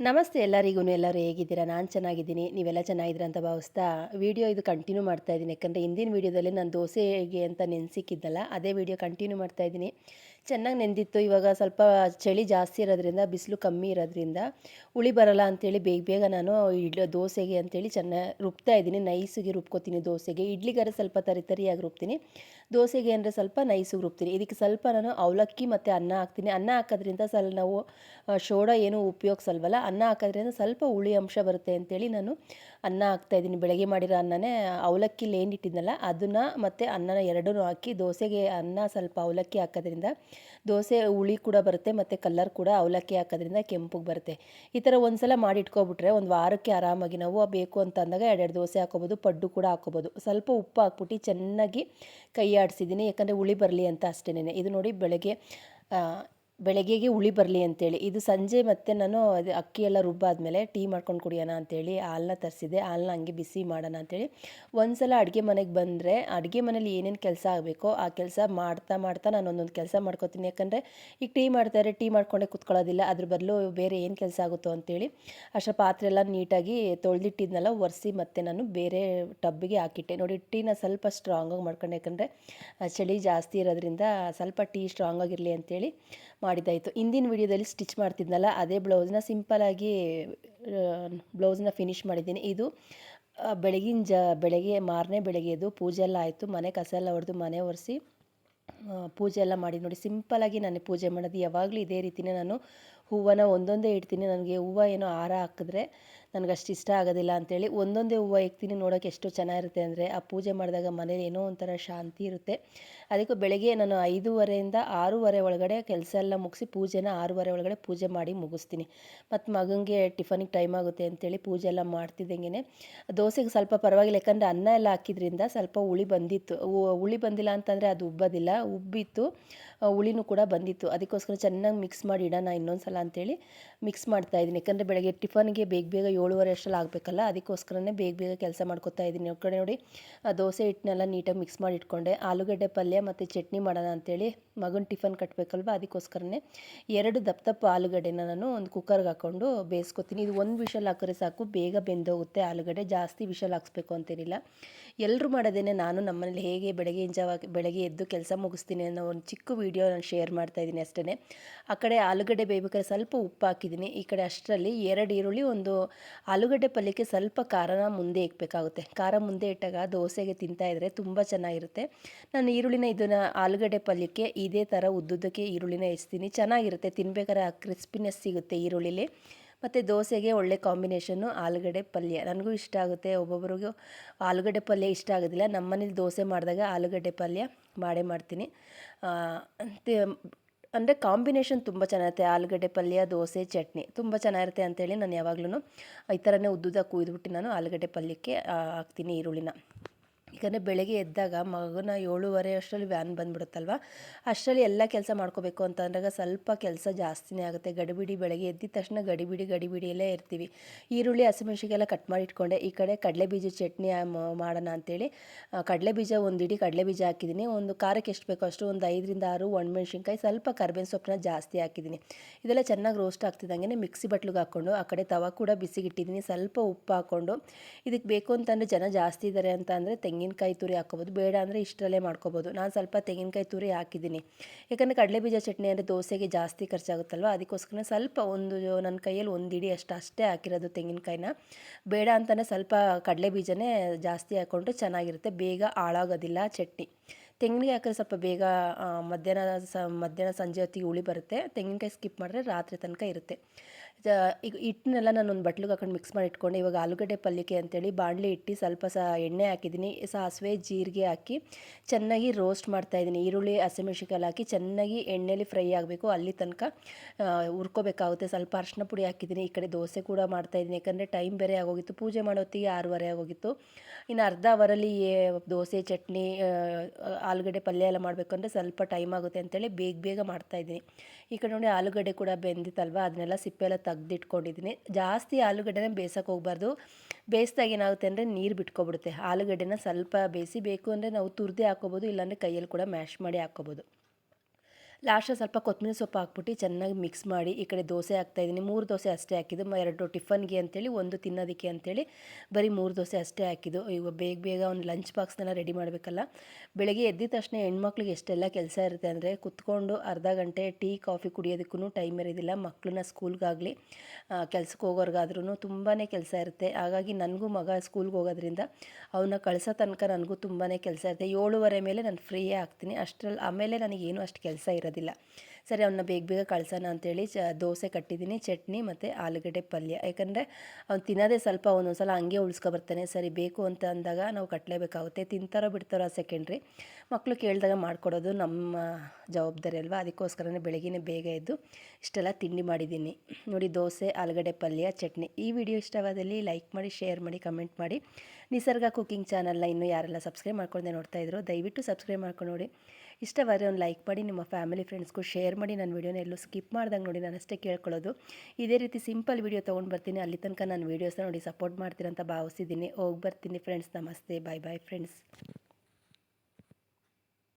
ನಮಸ್ತೆ ಎಲ್ಲರಿಗೂ, ಎಲ್ಲರೂ ಹೇಗಿದ್ದೀರಾ? ನಾನು ಚೆನ್ನಾಗಿದ್ದೀನಿ. ನೀವೆಲ್ಲ ಚೆನ್ನಾಗಿದ್ದೀರಾ ಅಂತ ಭಾವಿಸ್ತಾ ವೀಡಿಯೋ ಇದು ಕಂಟಿನ್ಯೂ ಮಾಡ್ತಾ ಇದ್ದೀನಿ. ಯಾಕಂದರೆ ಹಿಂದಿನ ವೀಡಿಯೋದಲ್ಲಿ ನಾನು ದೋಸೆ ಹೇಗೆ ಅಂತ ನೆನೆಸಿಕ್ಕಿದ್ದಲ್ಲ, ಅದೇ ವೀಡಿಯೋ ಕಂಟಿನ್ಯೂ ಮಾಡ್ತಾ ಇದ್ದೀನಿ. ಚೆನ್ನಾಗಿ ನೆಂದಿತ್ತು. ಇವಾಗ ಸ್ವಲ್ಪ ಚಳಿ ಜಾಸ್ತಿ ಇರೋದ್ರಿಂದ, ಬಿಸಿಲು ಕಮ್ಮಿ ಇರೋದ್ರಿಂದ ಉಳಿ ಬರಲ್ಲ ಅಂತೇಳಿ ಬೇಗ ಬೇಗ ನಾನು ಇಡ್ಲಿ, ದೋಸೆಗೆ ಅಂತೇಳಿ ಚೆನ್ನಾಗಿ ರುಬ್ತಾ ಇದ್ದೀನಿ. ನೈಸಿಗೆ ರುಬ್ಕೋತೀನಿ ದೋಸೆಗೆ. ಇಡ್ಲಿಗಾರ ಸ್ವಲ್ಪ ತರಿ ತರಿಯಾಗಿ ರುಬ್ತೀನಿ. ದೋಸೆಗೆ ಅಂದರೆ ಸ್ವಲ್ಪ ನೈಸಿಗೆ ರುಬ್ತೀನಿ ಇದಕ್ಕೆ ಸ್ವಲ್ಪ ನಾನು ಅವಲಕ್ಕಿ ಮತ್ತು ಅನ್ನ ಹಾಕ್ತೀನಿ. ಅನ್ನ ಹಾಕೋದ್ರಿಂದ ಸ್ವಲ್ಪ ನಾವು ಶೋಡ ಏನು ಉಪಯೋಗಿಸಲ್ವಲ್ಲ, ಅನ್ನ ಹಾಕೋದ್ರಿಂದ ಸ್ವಲ್ಪ ಹುಳಿ ಅಂಶ ಬರುತ್ತೆ ಅಂತೇಳಿ ನಾನು ಅನ್ನ ಹಾಕ್ತಾ ಇದ್ದೀನಿ. ಬೆಳಗ್ಗೆ ಮಾಡಿರೋ ಅನ್ನನೇ ಅವಲಕ್ಕಿ ಏನಿಟ್ಟಿದ್ನಲ್ಲ ಅದನ್ನು ಮತ್ತು ಅನ್ನನ ಎರಡೂ ಹಾಕಿ ದೋಸೆಗೆ ಅನ್ನ ಸ್ವಲ್ಪ ಅವಲಕ್ಕಿ ಹಾಕೋದ್ರಿಂದ ದೋಸೆ ಹುಳಿ ಕೂಡ ಬರುತ್ತೆ ಮತ್ತು ಕಲ್ಲರ್ ಕೂಡ ಅವಲಕ್ಕಿ ಹಾಕೋದ್ರಿಂದ ಕೆಂಪಗೆ ಬರುತ್ತೆ. ಈ ಥರ ಒಂದು ಸಲ ಮಾಡಿ ಇಟ್ಕೊಬಿಟ್ರೆ ಒಂದು ವಾರಕ್ಕೆ ಆರಾಮಾಗಿ ನಾವು ಬೇಕು ಅಂತ ಅಂದಾಗ ಎರಡೆರಡು ದೋಸೆ ಹಾಕೋಬೋದು, ಪಡ್ಡು ಕೂಡ ಹಾಕೋಬೋದು. ಸ್ವಲ್ಪ ಉಪ್ಪು ಹಾಕ್ಬಿಟ್ಟು ಚೆನ್ನಾಗಿ ಕೈ ಆಡಿಸಿದ್ದೀನಿ ಯಾಕಂದರೆ ಹುಳಿ ಬರಲಿ ಅಂತ ಅಷ್ಟೇನೆ ಇದು ನೋಡಿ ಬೆಳಗ್ಗೆ ಬೆಳಗ್ಗೆಗೆ ಹುಳಿ ಬರಲಿ ಅಂತೇಳಿ. ಇದು ಸಂಜೆ ಮತ್ತೆ ನಾನು ಅದು ಅಕ್ಕಿ ಎಲ್ಲ ರುಬ್ಬಾದ್ಮೇಲೆ ಟೀ ಮಾಡ್ಕೊಂಡು ಕುಡಿಯೋಣ ಅಂತೇಳಿ ಹಾಲನ್ನ ತರಿಸಿದೆ ಹಾಲನ್ನ ಹಂಗೆ ಬಿಸಿ ಮಾಡೋಣ ಅಂತೇಳಿ. ಒಂದು ಸಲ ಅಡುಗೆ ಮನೆಗೆ ಬಂದರೆ ಅಡುಗೆ ಮನೇಲಿ ಏನೇನು ಕೆಲಸ ಆಗಬೇಕೋ ಆ ಕೆಲಸ ಮಾಡ್ತಾ ಮಾಡ್ತಾ ನಾನು ಒಂದೊಂದು ಕೆಲಸ ಮಾಡ್ಕೋತೀನಿ. ಯಾಕಂದರೆ ಈಗ ಟೀ ಮಾಡ್ತಾರೆ ಟೀ ಮಾಡ್ಕೊಂಡೆ ಕುತ್ಕೊಳ್ಳೋದಿಲ್ಲ. ಅದ್ರ ಬದಲು ಬೇರೆ ಏನು ಕೆಲಸ ಆಗುತ್ತೋ ಅಂತೇಳಿ ಅಷ್ಟು ಪಾತ್ರೆ ಎಲ್ಲ ನೀಟಾಗಿ ತೊಳೆದಿಟ್ಟಿದ್ನೆಲ್ಲ ಒರೆಸಿ ಮತ್ತೆ ನಾನು ಬೇರೆ ಟಬ್ಬಿಗೆ ಹಾಕಿಟ್ಟೆ. ನೋಡಿ ಟೀನ ಸ್ವಲ್ಪ ಸ್ಟ್ರಾಂಗಾಗಿ ಮಾಡ್ಕೊಂಡೆ. ಯಾಕಂದರೆ ಚಳಿ ಜಾಸ್ತಿ ಇರೋದ್ರಿಂದ ಸ್ವಲ್ಪ ಟೀ ಸ್ಟ್ರಾಂಗ್ ಆಗಿರಲಿ ಅಂತೇಳಿ ಮಾಡಿದ್ದಾಯಿತು. ಹಿಂದಿನ ವಿಡಿಯೋದಲ್ಲಿ ಸ್ಟಿಚ್ ಮಾಡ್ತಿದ್ನಲ್ಲ, ಅದೇ ಬ್ಲೌಸ್ನ ಸಿಂಪಲಾಗಿ ಬ್ಲೌಸ್ನ ಫಿನಿಶ್ ಮಾಡಿದ್ದೀನಿ. ಇದು ಬೆಳಗಿನ ಜ, ಬೆಳಗ್ಗೆ, ಮಾರನೇ ಬೆಳಗ್ಗೆದು ಪೂಜೆ ಎಲ್ಲ ಆಯಿತು. ಮನೆ ಕಸ ಎಲ್ಲ ಹೊಡೆದು ಮನೆ ಒರೆಸಿ ಪೂಜೆ ಎಲ್ಲ ಮಾಡಿ ನೋಡಿ. ಸಿಂಪಲಾಗಿ ನಾನು ಪೂಜೆ ಮಾಡೋದು ಯಾವಾಗಲೂ ಇದೇ ರೀತಿಯೇ ನಾನು ಹೂವನ್ನು ಒಂದೊಂದೇ ಇಡ್ತೀನಿ. ನನಗೆ ಹೂವು ಏನೋ ಹಾರ ಹಾಕಿದ್ರೆ ನನಗೆ ಅಷ್ಟು ಇಷ್ಟ ಆಗೋದಿಲ್ಲ ಅಂತೇಳಿ ಒಂದೊಂದೇ ಹೂವು ಎಕ್ತೀನಿ ನೋಡೋಕೆ ಎಷ್ಟು ಚೆನ್ನಾಗಿರುತ್ತೆ ಅಂದರೆ ಆ ಪೂಜೆ ಮಾಡಿದಾಗ ಮನೇಲಿ ಏನೋ ಒಂಥರ ಶಾಂತಿ ಇರುತ್ತೆ. ಅದಕ್ಕೂ ಬೆಳಗ್ಗೆ ನಾನು ಐದೂವರೆಯಿಂದ ಆರೂವರೆ ಒಳಗಡೆ ಕೆಲಸ ಎಲ್ಲ ಮುಗಿಸಿ ಪೂಜೆನ ಆರೂವರೆ ಒಳಗಡೆ ಪೂಜೆ ಮಾಡಿ ಮುಗಿಸ್ತೀನಿ. ಮತ್ತು ಮಗನಿಗೆ ಟಿಫನಿಗೆ ಟೈಮ್ ಆಗುತ್ತೆ ಅಂತೇಳಿ ಪೂಜೆ ಎಲ್ಲ ಮಾಡ್ತಿದ್ದಂಗೆ ದೋಸೆಗೆ ಸ್ವಲ್ಪ ಪರವಾಗಿಲ್ಲ, ಯಾಕಂದರೆ ಅನ್ನ ಎಲ್ಲ ಹಾಕಿದ್ರಿಂದ ಸ್ವಲ್ಪ ಹುಳಿ ಬಂದಿತ್ತು. ಹುಳಿ ಬಂದಿಲ್ಲ ಅಂತಂದರೆ ಅದು ಉಬ್ಬೋದಿಲ್ಲ, ಉಬ್ಬಿತ್ತು ಹುಳಿನೂ ಕೂಡ ಬಂದಿತ್ತು. ಅದಕ್ಕೋಸ್ಕರ ಚೆನ್ನಾಗಿ ಮಿಕ್ಸ್ ಮಾಡಿ ಇಡೋಣ ಇನ್ನೊಂದು ಸಲ ಅಂತೇಳಿ ಮಿಕ್ಸ್ ಮಾಡ್ತಾ ಇದ್ದೀನಿ. ಯಾಕಂದರೆ ಬೆಳಗ್ಗೆ ಟಿಫನ್ಗೆ ಬೇಗ ಬೇಗ ಏಳುವರೆ ಅಷ್ಟರಲ್ಲಿ ಆಗಬೇಕಲ್ಲ, ಅದಕ್ಕೋಸ್ಕರನೇ ಬೇಗ ಬೇಗ ಕೆಲಸ ಮಾಡ್ಕೊತಾ ಇದ್ದೀನಿ. ಕಡೆ ನೋಡಿ, ಆ ದೋಸೆ ಹಿಟ್ಟನ್ನೆಲ್ಲ ನೀಟಾಗಿ ಮಿಕ್ಸ್ ಮಾಡಿ ಇಟ್ಕೊಂಡೆ. ಆಲೂಗಡ್ಡೆ ಪಲ್ಯ ಮತ್ತು ಚಟ್ನಿ ಮಾಡೋಣ ಅಂತೇಳಿ ಮಗನ ಟಿಫನ್ ಕಟ್ಟಬೇಕಲ್ವ ಅದಕ್ಕೋಸ್ಕರನೇ ಎರಡು ದಪ್ಪ ದಪ್ಪ ಆಲೂಗಡ್ಡೆನ ನಾನು ಒಂದು ಕುಕ್ಕರ್ಗೆ ಹಾಕ್ಕೊಂಡು ಬೇಯಿಸ್ಕೊತೀನಿ. ಇದು ಒಂದು ವಿಷಲ್ ಹಾಕಿದ್ರೆ ಸಾಕು, ಬೇಗ ಬೆಂದೋಗುತ್ತೆ. ಆಲೂಗಡ್ಡೆ ಜಾಸ್ತಿ ವಿಷಲ್ ಹಾಕ್ಸ್ಬೇಕು ಅಂತೇನಿಲ್ಲ. ಎಲ್ಲರೂ ಮಾಡೋದೇನೆ ನಾನು ನಮ್ಮನೇಲಿ ಹೇಗೆ ಬೆಳಗ್ಗೆ ಜಾವ ಬೆಳಗ್ಗೆ ಎದ್ದು ಕೆಲಸ ಮುಗಿಸ್ತೀನಿ ಅನ್ನೋ ಒಂದು ಚಿಕ್ಕ ವೀಡಿಯೋ ನಾನು ಶೇರ್ ಮಾಡ್ತಾ ಇದ್ದೀನಿ ಅಷ್ಟೇ ಆ ಕಡೆ ಆಲೂಗಡ್ಡೆ ಬೇಯ್ಬೇಕಾದ್ರೆ ಸ್ವಲ್ಪ ಉಪ್ಪು ಹಾಕಿದ್ದೀನಿ. ಈ ಕಡೆ ಅಷ್ಟರಲ್ಲಿ ಎರಡು ಈರುಳ್ಳಿ, ಒಂದು ಆಲೂಗಡ್ಡೆ ಪಲ್ಯಕ್ಕೆ ಸ್ವಲ್ಪ ಖಾರನ ಮುಂದೆ ಇಕ್ಬೇಕಾಗುತ್ತೆ. ಖಾರ ಮುಂದೆ ಇಟ್ಟಾಗ ದೋಸೆಗೆ ತಿಂತಾ ಇದ್ರೆ ತುಂಬ ಚೆನ್ನಾಗಿರುತ್ತೆ. ನಾನು ಈರುಳ್ಳಿನ ಇದನ್ನು ಆಲೂಗಡ್ಡೆ ಪಲ್ಯಕ್ಕೆ ಇದೇ ಥರ ಉದ್ದುದ್ದಕ್ಕೆ ಈರುಳ್ಳಿನ ಹೆಚ್ಚ್ತೀನಿ ಚೆನ್ನಾಗಿರುತ್ತೆ, ತಿನ್ಬೇಕಾದ್ರೆ ಆ ಕ್ರಿಸ್ಪಿನೆಸ್ ಸಿಗುತ್ತೆ ಈರುಳ್ಳಿಲಿ. ಮತ್ತು ದೋಸೆಗೆ ಒಳ್ಳೆ ಕಾಂಬಿನೇಷನ್ನು ಆಲೂಗಡ್ಡೆ ಪಲ್ಯ. ನನಗೂ ಇಷ್ಟ ಆಗುತ್ತೆ ಒಬ್ಬೊಬ್ಬರಿಗೂ ಆಲೂಗಡ್ಡೆ ಪಲ್ಯ ಇಷ್ಟ ಆಗೋದಿಲ್ಲ. ನಮ್ಮ ಮನೇಲಿ ದೋಸೆ ಮಾಡಿದಾಗ ಆಲೂಗಡ್ಡೆ ಪಲ್ಯ ಮಾಡೇ ಮಾಡ್ತೀನಿ. ಅಂದರೆ ಕಾಂಬಿನೇಷನ್ ತುಂಬ ಚೆನ್ನಾಗಿರುತ್ತೆ. ಆಲೂಗಡ್ಡೆ ಪಲ್ಯ, ದೋಸೆ, ಚಟ್ನಿ ತುಂಬ ಚೆನ್ನಾಗಿರುತ್ತೆ ಅಂತೇಳಿ ನಾನು ಯಾವಾಗ್ಲೂ ಈ ಥರನೇ ಉದ್ದುದ ಕುಯ್ದುಬಿಟ್ಟು ನಾನು ಆಲೂಗಡ್ಡೆ ಪಲ್ಯಕ್ಕೆ ಹಾಕ್ತೀನಿ ಈರುಳ್ಳಿನ. ಯಾಕಂದರೆ ಬೆಳಗ್ಗೆ ಎದ್ದಾಗ ಮಗನ ಏಳುವರೆ ಅಷ್ಟರಲ್ಲಿ ವ್ಯಾನ್ ಬಂದ್ಬಿಡುತ್ತಲ್ವ? ಅಷ್ಟರಲ್ಲಿ ಎಲ್ಲ ಕೆಲಸ ಮಾಡ್ಕೋಬೇಕು ಅಂತ ಅಂದಾಗ ಸ್ವಲ್ಪ ಕೆಲಸ ಜಾಸ್ತಿನೇ ಆಗುತ್ತೆ. ಗಡಿಬಿಡಿ ಬೆಳಗ್ಗೆ ಎದ್ದಿದ ತಕ್ಷಣ ಗಡಿಬಿಡಿ ಗಡಿಬಿಡಿಯಲ್ಲೇ ಇರ್ತೀವಿ. ಈರುಳ್ಳಿ ಹಸಿಮೆಣ್ಸಿಗೆಲ್ಲ ಕಟ್ ಮಾಡಿ ಇಟ್ಕೊಂಡೆ. ಈ ಕಡೆ ಕಡಲೆ ಬೀಜ ಚಟ್ನಿ ಮಾಡೋಣ ಅಂತೇಳಿ ಕಡಲೆ ಬೀಜ ಒಂದು ಇಡೀ ಕಡಲೆ ಬೀಜ ಹಾಕಿದ್ದೀನಿ ಒಂದು ಖಾರಕ್ಕೆ ಎಷ್ಟು ಬೇಕೋ ಅಷ್ಟು ಒಂದು ಐದರಿಂದ ಆರು ಒಣಮೆಣ್ಸಿನ್ಕಾಯಿ, ಸ್ವಲ್ಪ ಕರ್ಬೇವಿನ ಸೊಪ್ಪನ್ನ ಜಾಸ್ತಿ ಹಾಕಿದ್ದೀನಿ ಇದೆಲ್ಲ ಚೆನ್ನಾಗಿ ರೋಸ್ಟ್ ಆಗ್ತಿದ್ದಂಗೆ ಮಿಕ್ಸಿ ಬಟ್ಲಿಗೆ ಹಾಕ್ಕೊಂಡು ಆ ಕಡೆ ತವ ಕೂಡ ಬಿಸಿಗಿಟ್ಟಿದ್ದೀನಿ ಸ್ವಲ್ಪ ಉಪ್ಪು ಹಾಕ್ಕೊಂಡು ಇದಕ್ಕೆ ಬೇಕು ಅಂತಂದರೆ ಜನ ಜಾಸ್ತಿ ಇದ್ದಾರೆ ಅಂತ ಅಂದರೆ ತೆಂಗಿನಕಾಯಿ ತುರಿ ಹಾಕ್ಕೋಬೋದು. ಬೇಡ ಅಂದರೆ ಇಷ್ಟರಲ್ಲೇ ಮಾಡ್ಕೋಬೋದು. ನಾನು ಸ್ವಲ್ಪ ತೆಂಗಿನಕಾಯಿ ತುರಿ ಹಾಕಿದ್ದೀನಿ. ಯಾಕಂದರೆ ಕಡಲೆ ಬೀಜ ಚಟ್ನಿ ಅಂದರೆ ದೋಸೆಗೆ ಜಾಸ್ತಿ ಖರ್ಚಾಗುತ್ತಲ್ವ? ಅದಕ್ಕೋಸ್ಕರ ಸ್ವಲ್ಪ ಒಂದು ನನ್ನ ಕೈಯಲ್ಲಿ ಒಂದು ಇಡಿ ಅಷ್ಟು ಅಷ್ಟೇ ಹಾಕಿರೋದು ತೆಂಗಿನಕಾಯಿನ. ಬೇಡ ಅಂತಲೇ ಸ್ವಲ್ಪ ಕಡಲೆ ಬೀಜನೇ ಜಾಸ್ತಿ ಹಾಕ್ಕೊಂಡ್ರೆ ಚೆನ್ನಾಗಿರುತ್ತೆ. ಬೇಗ ಹಾಳಾಗೋದಿಲ್ಲ ಚಟ್ನಿ. ತೆಂಗಿನಕಾಯಿ ಹಾಕಿದ್ರೆ ಸ್ವಲ್ಪ ಬೇಗ ಮಧ್ಯಾಹ್ನ ಸ, ಮಧ್ಯಾಹ್ನ ಸಂಜೆ ಹೊತ್ತಿಗೆ ಹುಳಿ ಬರುತ್ತೆ. ತೆಂಗಿನಕಾಯಿ ಸ್ಕಿಪ್ ಮಾಡಿದ್ರೆ ರಾತ್ರಿ ತನಕ ಇರುತ್ತೆ. ಈಗ ಹಿಟ್ಟನ್ನೆಲ್ಲ ನಾನು ಒಂದು ಬಟ್ಲಿಗೆ ಹಾಕೊಂಡು ಮಿಕ್ಸ್ ಮಾಡಿ ಇಟ್ಕೊಂಡೆ. ಇವಾಗ ಆಲೂಗಡ್ಡೆ ಪಲ್ಯಕ್ಕೆ ಅಂತೇಳಿ ಬಾಣಲೆ ಇಟ್ಟು ಸ್ವಲ್ಪ ಸ, ಎಣ್ಣೆ ಹಾಕಿದ್ದೀನಿ. ಸಾಸಿವೆ, ಜೀರಿಗೆ ಹಾಕಿ ಚೆನ್ನಾಗಿ ರೋಸ್ಟ್ ಮಾಡ್ತಾಯಿದ್ದೀನಿ ಈರುಳ್ಳಿ ಹಸಿಮೆಣ್ಸಿನ್ಕಾಯಿ ಹಾಕಿ ಚೆನ್ನಾಗಿ ಎಣ್ಣೆಲಿ ಫ್ರೈ ಆಗಬೇಕು. ಅಲ್ಲಿ ತನಕ ಹುರ್ಕೋಬೇಕಾಗುತ್ತೆ. ಸ್ವಲ್ಪ ಅರ್ಶಿನ ಪುಡಿ ಹಾಕಿದ್ದೀನಿ. ಈ ಕಡೆ ದೋಸೆ ಕೂಡ ಮಾಡ್ತಾಯಿದ್ದೀನಿ ಯಾಕಂದರೆ ಟೈಮ್ ಬೇರೆ ಆಗೋಗಿತ್ತು. ಪೂಜೆ ಮಾಡೋತ್ತಿಗೆ ಆರೂವರೆ ಆಗೋಗಿತ್ತು. ಇನ್ನು ಅರ್ಧ ಅವರಲ್ಲಿ ದೋಸೆ, ಚಟ್ನಿ ಆಲೂಗಡ್ಡೆ ಪಲ್ಯ ಎಲ್ಲ ಮಾಡಬೇಕಂದ್ರೆ ಸ್ವಲ್ಪ ಟೈಮ್ ಆಗುತ್ತೆ ಅಂತೇಳಿ ಬೇಗ ಬೇಗ ಮಾಡ್ತಾಯಿದ್ದೀನಿ ಈ ಕಡೆ ನೋಡಿ ಆಲೂಗಡ್ಡೆ ಕೂಡ ಬೆಂದಿತ್ತಲ್ವ? ಅದನ್ನೆಲ್ಲ ಸಿಪ್ಪೆ ಎಲ್ಲ ತೆಗ್ದಿಟ್ಕೊಂಡಿದ್ದೀನಿ. ಜಾಸ್ತಿ ಆಲೂಗಡ್ಡೆನ ಬೇಯಿಸೋಕೆ ಹೋಗ್ಬಾರ್ದು. ಬೇಯಿಸ್ದಾಗ ಏನಾಗುತ್ತೆ ಅಂದರೆ ನೀರು ಬಿಟ್ಕೊಬಿಡುತ್ತೆ. ಆಲೂಗಡ್ಡೆನ ಸ್ವಲ್ಪ ಬೇಯಿಸಿ, ಬೇಕು ಅಂದರೆ ನಾವು ತುರಿದೇ ಹಾಕ್ಕೋಬೋದು, ಇಲ್ಲಾಂದರೆ ಕೈಯಲ್ಲಿ ಕೂಡ ಮ್ಯಾಶ್ ಮಾಡಿ ಹಾಕ್ಕೋಬೋದು. ಲಾಸ್ಟಲ್ಲಿ ಸ್ವಲ್ಪ ಕೊತ್ತಂಬರಿ ಸೊಪ್ಪು ಹಾಕ್ಬಿಟ್ಟು ಚೆನ್ನಾಗಿ ಮಿಕ್ಸ್ ಮಾಡಿ ಈ ಕಡೆ ದೋಸೆ ಹಾಕ್ತಾಯಿದ್ದೀನಿ ಮೂರು ದೋಸೆ ಅಷ್ಟೇ ಹಾಕಿದ್ದು. ಎರಡು ಟಿಫನ್ಗೆ ಅಂತೇಳಿ, ಒಂದು ತಿನ್ನೋದಕ್ಕೆ ಅಂತೇಳಿ ಬರೀ ಮೂರು ದೋಸೆ ಅಷ್ಟೇ ಹಾಕಿದ್ದು. ಈಗ ಬೇಗ ಬೇಗ ಒಂದು ಲಂಚ್ ಬಾಕ್ಸ್ನೆಲ್ಲ ರೆಡಿ ಮಾಡಬೇಕಲ್ಲ. ಬೆಳಗ್ಗೆ ಎದ್ದಿದ ತಕ್ಷಣ ಹೆಣ್ಮಕ್ಳಿಗೆ ಎಷ್ಟೆಲ್ಲ ಕೆಲಸ ಇರುತ್ತೆ ಅಂದರೆ ಕುತ್ಕೊಂಡು ಅರ್ಧ ಗಂಟೆ ಟೀ, ಕಾಫಿ ಕುಡಿಯೋದಕ್ಕೂ ಟೈಮ್ ಇರೋದಿಲ್ಲ. ಮಕ್ಕಳನ್ನ ಸ್ಕೂಲ್ಗಾಗಲಿ ಕೆಲಸಕ್ಕೆ ಹೋಗೋರ್ಗಾದ್ರೂ ತುಂಬಾ ಕೆಲಸ ಇರುತ್ತೆ. ಹಾಗಾಗಿ ನನಗೂ ಮಗ ಸ್ಕೂಲ್ಗೆ ಹೋಗೋದ್ರಿಂದ ಅವನ್ನ ಕಳಿಸೋ ತನಕ ನನಗೂ ತುಂಬಾ ಕೆಲಸ ಇರುತ್ತೆ. ಏಳುವರೆ ಮೇಲೆ ನಾನು ಫ್ರೀಯೇ ಆಗ್ತೀನಿ. ಅಷ್ಟರಲ್ಲಿ ಆಮೇಲೆ ನನಗೇನು ಅಷ್ಟು ಕೆಲಸ ಇರೋದಿಲ್ಲ ಸರಿ ಅವನ್ನ ಬೇಗ ಬೇಗ ಕಳ್ಸೋಣ ಅಂತೇಳಿ ಚ, ದೋಸೆ ಕಟ್ಟಿದ್ದೀನಿ, ಚಟ್ನಿ ಮತ್ತು ಆಲೂಗಡ್ಡೆ ಪಲ್ಯ. ಯಾಕಂದರೆ ಅವ್ನು ತಿನ್ನೋದೇ ಸ್ವಲ್ಪ ಒಂದೊಂದು ಸಲ ಹಂಗೆ ಉಳಿಸ್ಕೊಬರ್ತಾನೆ ಸರಿ, ಬೇಕು ಅಂತ ಅಂದಾಗ ನಾವು ಕಟ್ಟಲೇಬೇಕಾಗುತ್ತೆ ತಿಂತಾರೋ ಬಿಡ್ತಾರೋ ಸೆಕೆಂಡ್ರಿ. ಮಕ್ಕಳು ಕೇಳಿದಾಗ ಮಾಡಿಕೊಡೋದು ನಮ್ಮ ಜವಾಬ್ದಾರಿ ಅಲ್ವಾ? ಅದಕ್ಕೋಸ್ಕರನೇ ಬೆಳಗ್ಗೆ ಬೇಗ ಎದ್ದು ಇಷ್ಟೆಲ್ಲ ತಿಂಡಿ ಮಾಡಿದ್ದೀನಿ. ನೋಡಿ, ದೋಸೆ, ಆಲೂಗಡ್ಡೆ ಪಲ್ಯ, ಚಟ್ನಿ. ಈ ವಿಡಿಯೋ ಇಷ್ಟವಾದಲ್ಲಿ ಲೈಕ್ ಮಾಡಿ, ಶೇರ್ ಮಾಡಿ, ಕಮೆಂಟ್ ಮಾಡಿ. ನಿಸರ್ಗ ಕುಕಿಂಗ್ ಚಾನಲ್ನ ಇನ್ನೂ ಯಾರೆಲ್ಲ ಸಬ್ಸ್ಕ್ರೈಬ್ ಮಾಡ್ಕೊಂಡೆ ನೋಡ್ತಾ ಇದ್ರು, ದಯವಿಟ್ಟು ಸಬ್ಸ್ಕ್ರೈಬ್ ಮಾಡ್ಕೊಂಡು ನೋಡಿ. ಇಷ್ಟವಾದರೆ ಒಂದು ಲೈಕ್ ಮಾಡಿ, ನಿಮ್ಮ ಫ್ಯಾಮಿಲಿ ಫ್ರೆಂಡ್ಸ್ಗೂ ಶೇರ್ ಮಾಡಿ, ನನ್ನ ವೀಡಿಯೋನ ಎಲ್ಲೂ ಸ್ಕಿಪ್ ಮಾಡ್ದಂಗೆ ನೋಡಿ ನಾನು ಅಷ್ಟೇ ಕೇಳ್ಕೊಳ್ಳೋದು. ಇದೇ ರೀತಿ ಸಿಂಪಲ್ ವೀಡಿಯೋ ತೊಗೊಂಡು ಬರ್ತೀನಿ. ಅಲ್ಲಿ ತನಕ ನಾನು ವೀಡಿಯೋಸ್ನ ನೋಡಿ ಸಪೋರ್ಟ್ ಮಾಡ್ತೀರಂತ ಭಾವಿಸಿದ್ದೀನಿ. ಹೋಗಿ ಬರ್ತೀನಿ ಫ್ರೆಂಡ್ಸ್. ನಮಸ್ತೆ. Bye bye friends.